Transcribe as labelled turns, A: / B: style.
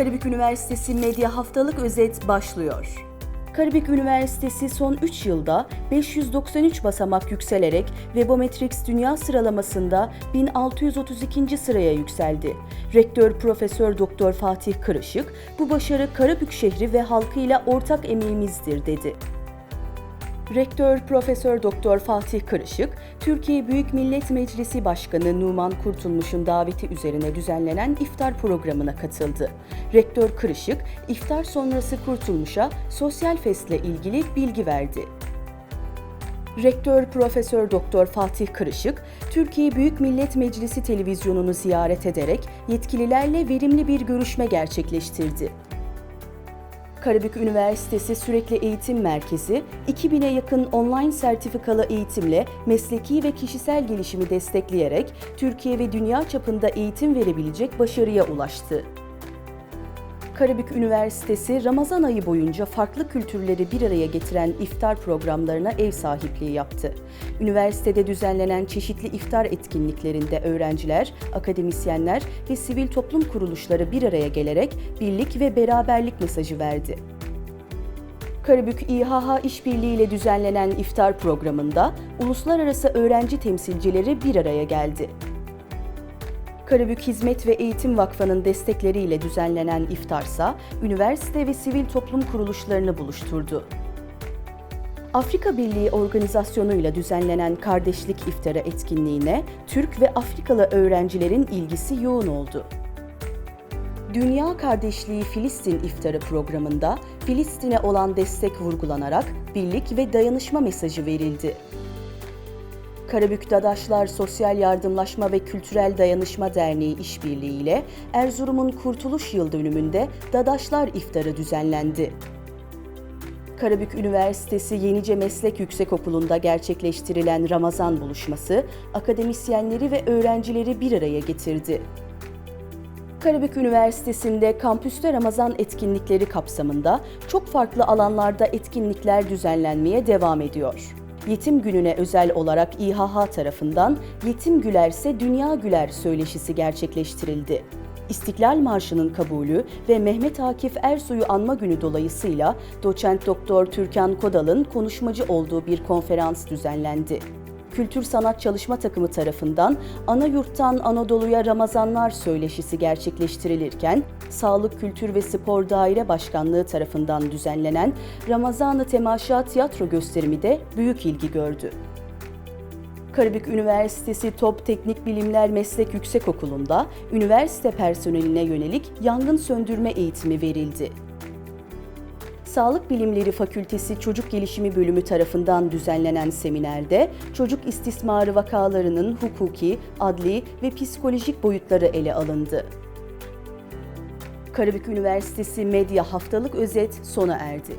A: Karabük Üniversitesi Medya Haftalık Özet başlıyor. Karabük Üniversitesi son 3 yılda 593 basamak yükselerek Webometrics Dünya sıralamasında 1632. sıraya yükseldi. Rektör Profesör Doktor Fatih Kırışık, bu başarı Karabük şehri ve halkıyla ortak emeğimizdir dedi. Rektör Profesör Doktor Fatih Kırışık, Türkiye Büyük Millet Meclisi Başkanı Numan Kurtulmuş'un daveti üzerine düzenlenen iftar programına katıldı. Rektör Kırışık, iftar sonrası Kurtulmuş'a sosyal festle ilgili bilgi verdi. Rektör Profesör Doktor Fatih Kırışık, Türkiye Büyük Millet Meclisi televizyonunu ziyaret ederek yetkililerle verimli bir görüşme gerçekleştirdi. Karabük Üniversitesi Sürekli Eğitim Merkezi, 2000'e yakın online sertifikalı eğitimle mesleki ve kişisel gelişimi destekleyerek Türkiye ve dünya çapında eğitim verebilecek başarıya ulaştı. Karabük Üniversitesi Ramazan ayı boyunca farklı kültürleri bir araya getiren iftar programlarına ev sahipliği yaptı. Üniversitede düzenlenen çeşitli iftar etkinliklerinde öğrenciler, akademisyenler ve sivil toplum kuruluşları bir araya gelerek birlik ve beraberlik mesajı verdi. Karabük İHH İşbirliği ile düzenlenen iftar programında uluslararası öğrenci temsilcileri bir araya geldi. Karabük Hizmet ve Eğitim Vakfı'nın destekleriyle düzenlenen iftarsa, üniversite ve sivil toplum kuruluşlarını buluşturdu. Afrika Birliği organizasyonuyla düzenlenen Kardeşlik İftarı etkinliğine Türk ve Afrikalı öğrencilerin ilgisi yoğun oldu. Dünya Kardeşliği Filistin İftarı programında Filistin'e olan destek vurgulanarak birlik ve dayanışma mesajı verildi. Karabük Dadaşlar Sosyal Yardımlaşma ve Kültürel Dayanışma Derneği işbirliği ile Erzurum'un Kurtuluş Yıl dönümünde Dadaşlar İftarı düzenlendi. Karabük Üniversitesi Yenice Meslek Yüksekokulu'nda gerçekleştirilen Ramazan buluşması, akademisyenleri ve öğrencileri bir araya getirdi. Karabük Üniversitesi'nde kampüste Ramazan etkinlikleri kapsamında çok farklı alanlarda etkinlikler düzenlenmeye devam ediyor. Yetim Günü'ne özel olarak İHH tarafından Yetim Gülerse Dünya Güler söyleşisi gerçekleştirildi. İstiklal Marşı'nın kabulü ve Mehmet Akif Ersoy'u anma günü dolayısıyla doçent doktor Türkan Kodal'ın konuşmacı olduğu bir konferans düzenlendi. Kültür Sanat Çalışma Takımı tarafından Ana Yurttan Anadolu'ya Ramazanlar söyleşisi gerçekleştirilirken, Sağlık, Kültür ve Spor Daire Başkanlığı tarafından düzenlenen Ramazan-ı Temaşa tiyatro gösterimi de büyük ilgi gördü. Karabük Üniversitesi Top Teknik Bilimler Meslek Yüksekokulu'nda üniversite personeline yönelik yangın söndürme eğitimi verildi. Sağlık Bilimleri Fakültesi Çocuk Gelişimi Bölümü tarafından düzenlenen seminerde çocuk istismarı vakalarının hukuki, adli ve psikolojik boyutları ele alındı. Karabük Üniversitesi Medya Haftalık Özet sona erdi.